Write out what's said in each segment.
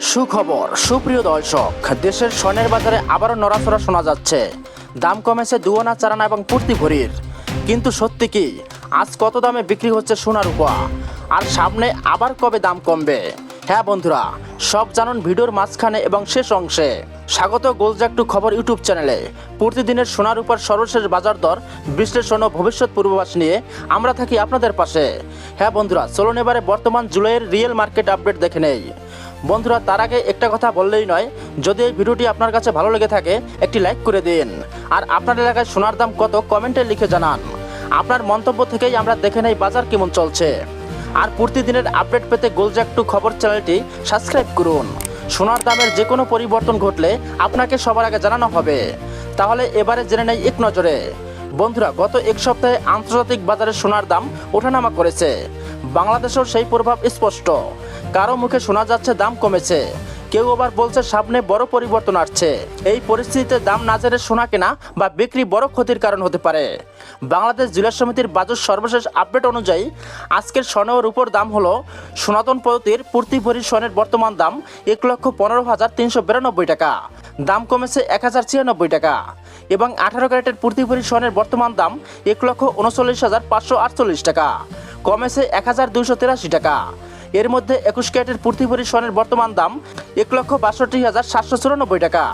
সুখবর, সুপ্রিয় দর্শক, দেশের স্বর্ণের বাজারে আবারও নড়াচড়া শোনা যাচ্ছে। দাম কমেছে দুয়ানা চারানা এবং প্রতি ভরির। কিন্তু সত্যি কি, আজ কত দামে বিক্রি হচ্ছে সোনার উপা আর সামনে আবার কবে দাম কমবে? হ্যাঁ বন্ধুরা, সব জানুন ভিডিওর মাঝখানে এবং শেষ অংশে। স্বাগত গোলজাকটু খবর ইউটিউব চ্যানেলে। প্রতিদিনের সোনার উপর সর্বশেষ বাজার দর, বিশ্লেষণ ও ভবিষ্যৎ পূর্বাভাস নিয়ে আমরা থাকি আপনাদের পাশে। হ্যাঁ বন্ধুরা, চলুন এবারে বর্তমান জুলাইয়ের রিয়েল মার্কেট আপডেট দেখে নেই। বন্ধুরা, তার আগে একটা কথা বললেই নয়, যদি এই ভিডিওটি আপনার কাছে ভালো লেগে থাকে, একটি লাইক করে দিন। আর আপনার এলাকায় সোনার দাম কত, কমেন্টে লিখে জানান। আপনার মন্তব্য থেকেই আমরা দেখে নেই বাজার কেমন চলছে। আর প্রতিদিনের আপডেট পেতে গোলজাক টু খবর চ্যানেলটি সাবস্ক্রাইব করুন। সোনার দামের যে কোনো পরিবর্তন ঘটলে আপনাকে সবার আগে জানানো হবে। তাহলে এবারে জেনে নেই এক নজরে। বন্ধুরা, গত এক সপ্তাহে আন্তর্জাতিক বাজারে সোনার দাম ওঠানামা করেছে। বাংলাদেশেও সেই প্রভাব স্পষ্ট। কারও মুখে শোনা যাচ্ছে দাম কমেছে। কেউ আবার বলছে সামনে বড় পরিবর্তন আসছে। এই পরিস্থিতিতে দাম না জেনে সোনা কেনা বা বিক্রি বড় ক্ষতির কারণ হতে পারে। বাংলাদেশ জেলা সমিতির বাজার সর্বশেষ আপডেট অনুযায়ী আজকের স্বর্ণের উপর দাম হলো সনাতন পদ্ধতির প্রতি ভরি স্বর্ণের বর্তমান দাম এক লক্ষ পনেরো হাজার তিনশো বিরানব্বই টাকা। দাম কমেছে এক হাজার ছিয়ানব্বই টাকা। এবং আঠারো ক্যারেটের প্রতি ভরি স্বর্ণের বর্তমান দাম এক লক্ষ উনচল্লিশ হাজার পাঁচশো আটচল্লিশ টাকা। কমেছে এক হাজার দুইশো তেরাশি টাকা। এর মধ্যে একুশ ক্যারেটের ভরি স্বর্ণের বর্তমান দাম এক লক্ষ বাষট্টি হাজার সাতশো চুরানব্বই টাকা।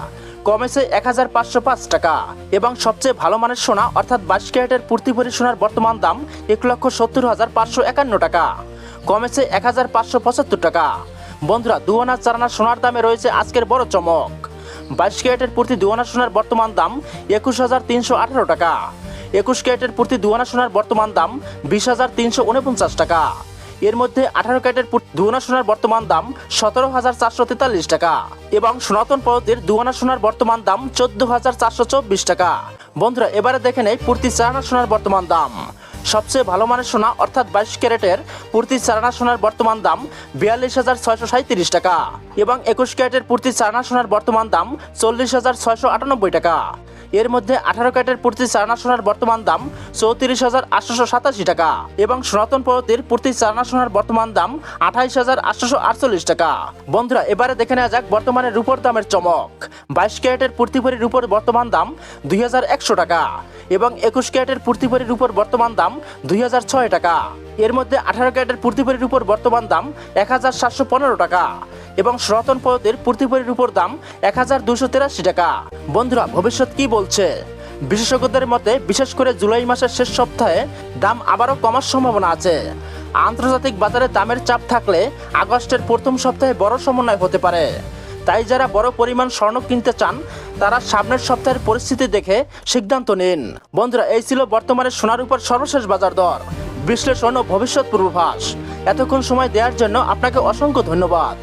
কমেছে এক হাজার পাঁচশো পাঁচ টাকা। এবং সবচেয়ে ভালো মানের সোনা, অর্থাৎ বাইশ ক্যারেটের প্রতি ভরি সোনার বর্তমান দাম এক লক্ষ সত্তর হাজার পাঁচশো একান্ন টাকা। কমেছে এক হাজার পাঁচশো পঁচাত্তর টাকা। বন্ধুরা দুয়ানা চারানা সোনার দামে রয়েছে আজকের বড় চমক। বাইশ ক্যারেটের প্রতি দুয়ানা সোনার বর্তমান দাম একুশ হাজার তিনশো আঠারো টাকা। একুশ ক্যারেটের প্রতি দুয়ানা সোনার বর্তমান দাম বিশ হাজার তিনশো উনপঞ্চাশ টাকা। এর মধ্যে আঠারো ক্যারেটের দুয়ানা সোনার বর্তমান দাম সতেরো হাজার চারশো তেতাল্লিশ টাকা এবং সনাতন পদ্ধতির দুয়ানা সোনার বর্তমান দাম চোদ্দ হাজার চারশো চব্বিশ টাকা। বন্ধুরা, এবারে দেখে নেই প্রতি চারানা সোনার বর্তমান দাম। সবচেয়ে ভালো মানের সোনা, অর্থাৎ বাইশ ক্যারেটের প্রতি চারানা সোনার বর্তমান দাম বিয়াল্লিশ হাজার ছয়শো সাঁত্রিশ টাকা এবং একুশ ক্যারেটের প্রতি চারানা সোনার বর্তমান দাম চল্লিশ হাজার ছয়শো আটানব্বই টাকা। এর মধ্যে আঠারো ক্যারেটের প্রতি চারানা সোনার বর্তমান দাম চৌত্রিশ হাজার আটশোশো সাতাশি টাকা এবং সনাতন পদ্ধতির প্রতি চারানা সোনার বর্তমান দাম আঠাইশ হাজার আটশোশো আটচল্লিশ টাকা। বন্ধুরা, এবারে দেখে নেওয়া যাক বর্তমানে রূপর দামের চমক। বাইশ ক্যারেটের প্রতি ভরি রূপর বর্তমান দাম দুই হাজার একশো টাকা এবং একুশ ক্যারেটের প্রতি ভরি রূপর বর্তমান দাম দুই হাজার ছয় টাকা। এর মধ্যে আঠারো ক্যারেটের প্রতি ভরির উপর বর্তমান দাম এক হাজার সাতশো পনেরো টাকা এবং সনাতন পদ্ধতির প্রতি উপর দাম এক হাজার দুশো তেরাশি টাকা। বন্ধুরা, ভবিষ্যৎ কি বলছে? বিশেষজ্ঞদের মতে, বিশেষ করে জুলাই মাসের শেষ সপ্তাহে দাম আবারও কমার সম্ভাবনা আছে। আন্তর্জাতিক বাজারে দামের চাপ থাকলে আগস্টের প্রথম সপ্তাহে বড় সমন্বয় হতে পারে। তাই যারা বড় পরিমাণ স্বর্ণ কিনতে চান, তারা সামনের সপ্তাহের পরিস্থিতি দেখে সিদ্ধান্ত নিন। বন্ধুরা, এই ছিল বর্তমানে সোনার উপর সর্বশেষ বাজার দর। বিশ্লেষণ ও ভবিষ্যৎ পূর্বাভাস। এতক্ষণ সময় দেওয়ার জন্য আপনাকে অসংখ্য ধন্যবাদ।